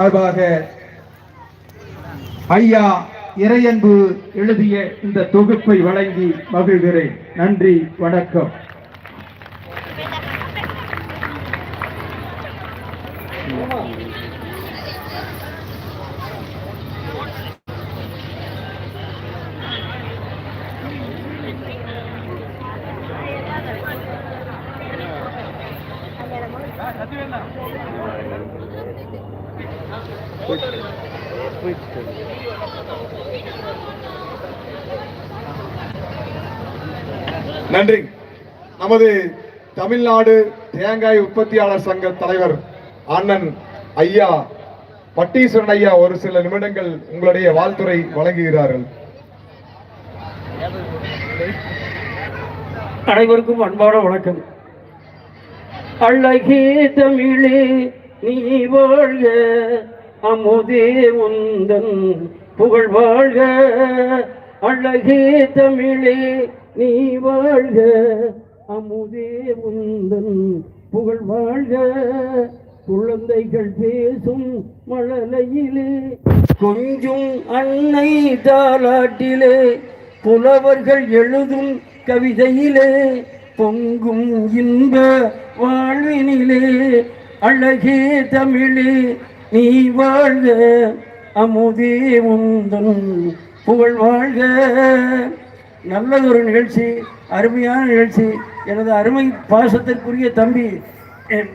சார்பாக ஐயா இறையன்பு எழுதிய இந்த தொகுப்பை வழங்கி மகிழ்கிறேன். நன்றி வணக்கம். நன்றி. நமது தமிழ்நாடு தேங்காய் உற்பத்தியாளர் சங்க தலைவர் அண்ணன் ஐயா பட்டீஸ்வரன் ஐயா ஒரு சில நிமிடங்கள் உங்களுடைய வாழ்த்துறை வழங்குகிறார்கள். அனைவருக்கும் அன்பான வணக்கம். அழகே தமிழே நீ வாழ்க. அமுதே உந்தன் புகழ் வாழ்க. அழகே தமிழே நீ வாழ்க. அமுதே உந்தன் புகழ் வாழ்க. குழந்தைகள் பேசும் மழலையிலே கொஞ்சும் அன்னை தாலாட்டிலே புலவர்கள் எழுதும் கவிதையிலே பொங்கும் இன்ப வாழ்வினிலே அழகே தமிழே நீ வாழ்க அமுதே உந்தன் புகழ் வாழ்க. நல்லதொரு நிகழ்ச்சி அருமையான நிகழ்ச்சி. எனது அருமை பாசத்திற்குரிய தம்பி என்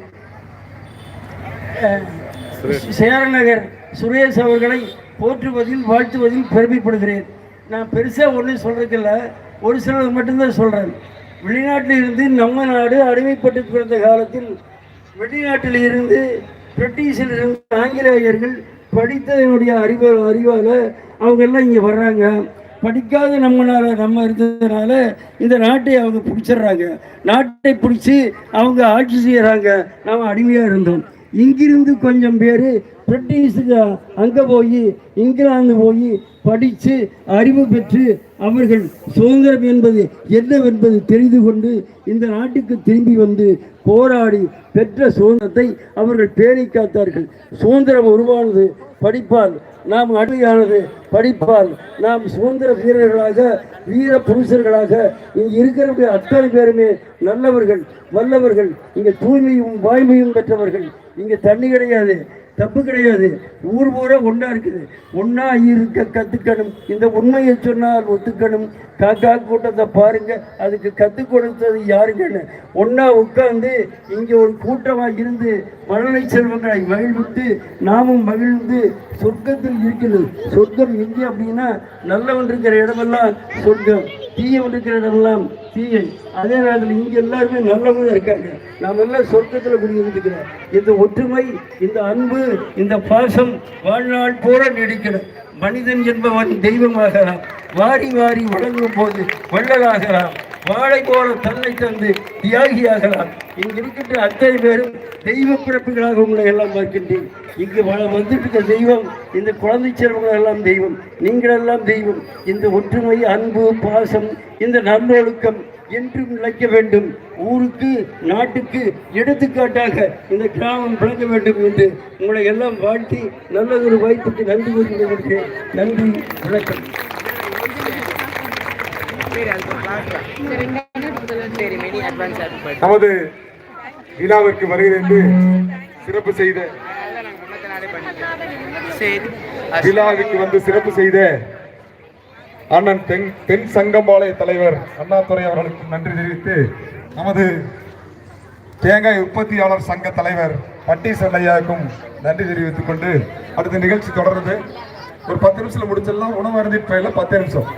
சேரநகர் சுரேஷ் அவர்களை போற்றுவதில் வாழ்த்துவதில் பெருமைப்படுகிறேன். நான் பெருசாக ஒன்றும் சொல்றதில்ல. ஒரு சிலர் மட்டும்தான் சொல்கிறேன் வெளிநாட்டில் இருந்து நம்ம நாடு அடிமைப்பட்டு பிறந்த காலத்தில் வெளிநாட்டில் இருந்து பிரிட்டிஷில் ஆங்கிலேயர்கள் படித்ததனுடைய அறிவு அறிவால் அவங்க எல்லாம் இங்கே வர்றாங்க. படிக்காத நம்மளால் நம்ம இருந்ததுனால இந்த நாட்டை அவங்க பிடிச்சிடுறாங்க. நாட்டை பிடிச்சி அவங்க ஆட்சி செய்கிறாங்க நாம் அடிமையாக இருந்தோம். இங்கிருந்து கொஞ்சம் பேர் பிரிட்டிஷுக்கு அங்கே போய் இங்கிலாந்து போய் படித்து அறிவு பெற்று அவர்கள் சுதந்திரம் என்பது என்னவென்பது தெரிந்து கொண்டு இந்த நாட்டுக்கு திரும்பி வந்து போராடி பெற்ற சுதந்திரத்தை அவர்கள் பேணி காத்தார்கள். சுதந்திரம் உருவானது படிப்பால் நாம் அடிமையானது படிப்பால் நாம் சுதந்திர வீரர்களாக வீர புருஷர்களாக இங்கே இருக்கிறவங்க அத்தனை பேருமே நல்லவர்கள் வல்லவர்கள். இங்கே தூய்மையும் வாய்மையும் பெற்றவர்கள். இங்கே தண்ணி கிடையாது. தப்பு கிடையாது. ஊர் பூரா ஒன்றா இருக்குது. ஒன்றா இருக்க கற்றுக்கணும் இந்த உண்மையை சொன்னால் ஒத்துக்கணும். காக்கா கூட்டத்தை பாருங்க. அதுக்கு கற்றுக் கொடுத்தது யாருக்குன்னு ஒன்றா உட்காந்து இங்கே ஒரு கூட்டமாக இருந்து மழலை செல்வங்களை மகிழ்வித்து நாமும் மகிழ்ந்து சொர்க்கத்தில் இருக்கிறது. சொர்க்கம் எங்கே அப்படின்னா நல்லவன் இருக்கிற இடமெல்லாம் சொர்க்கம். தீயவன் இருக்கிற இடமெல்லாம் தீயை. அதே நேரத்தில் இங்கே எல்லாருமே நல்லவங்க இருக்காங்க. நாம் எல்லாம் சொர்க்கத்தில் குடியிருந்துக்கிறோம் இந்த ஒற்றுமை இந்த அன்பு இந்த பாசம் வாழ்நாள் பூரா நீடிக்கணும். மனிதன் என்பவன் தெய்வமாகலாம். வாரி வாரி வழங்கும் போது வள்ளலாகலாம். வாழை போல தன்னை தந்து தியாகியாகலாம். இங்கு இருக்கின்ற அத்தனை பேரும் தெய்வ பிறப்புகளாக உங்களை எல்லாம் பார்க்கின்றேன். இங்கு வ- வந்துட்டு தெய்வம் இந்த குழந்தை செல்வங்கள் எல்லாம் தெய்வம் நீங்கள் எல்லாம் தெய்வம். இந்த ஒற்றுமை அன்பு பாசம் இந்த நல்லொழுக்கம் என்றும் நிலைக்க வேண்டும். ஊருக்கு நாட்டுக்கு எடுத்துக்காட்டாக இந்த கிராமம் விளங்க வேண்டும் என்று உங்களை எல்லாம் வாழ்த்தி நல்லதொரு வாய்ப்புக்கு நன்றி கூறி நன்றி வணக்கம். நமது விழாவிற்கு வருகிறது சிறப்பு செய்த விழாவிற்கு வந்து சிறப்பு செய்த அண்ணன் தென் தென் சங்கம்பாளைய தலைவர் அண்ணாதுரை அவர்களுக்கு நன்றி தெரிவித்து நமது தேங்காய் உற்பத்தியாளர் சங்க தலைவர் பட்டீஸ்வரன் ஐயாவுக்கும் நன்றி தெரிவித்துக் கொண்டு அடுத்த நிகழ்ச்சி தொடருது ஒரு பத்து நிமிஷத்துல முடிச்சிடலாம். உணவு அருந்தி பயில பத்து நிமிஷம்.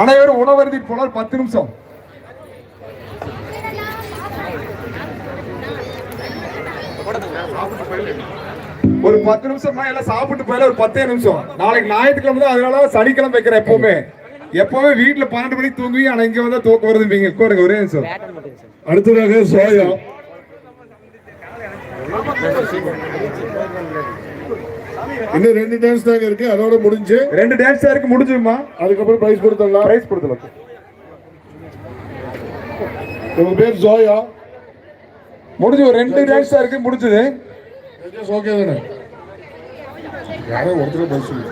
அனைவரும் உணவருதி போனால் பத்து நிமிஷம். ஒரு பத்து நிமிஷம் எல்லாம் சாப்பிட்டு போயில ஒரு பத்தே நிமிஷம். நாளைக்கு ஞாயிற்றுக்கிழமை தான் அதனால சனிக்கிழமை வைக்கிறேன் எப்பவுமே. எப்பவுமே வீட்டுல பன்னெண்டு மணிக்கு தூங்கி ஆனா இங்க வந்தா தூக்க வருதுப்பீங்க உட்காருங்க ஒரே நிமிஷம். அடுத்ததாக சோயா. இன்னும் ரெண்டு டான்ஸ் தாங்க இருக்கு. அதோட முடிஞ்சு. ரெண்டு டான்ஸ் இருக்கு முடிஞ்சுமா அதுக்கப்புறம் பிரைஸ் கொடுத்துடலாம். பிரைஸ் கொடுத்துலாம் உங்க பேர் ஜோயா. முடிஞ்சு ஒரு ரெண்டு டான்ஸ் தான் இருக்கு முடிஞ்சது. ஓகே தானே? யாரோ ஒருத்தர் பதில் சொல்லு.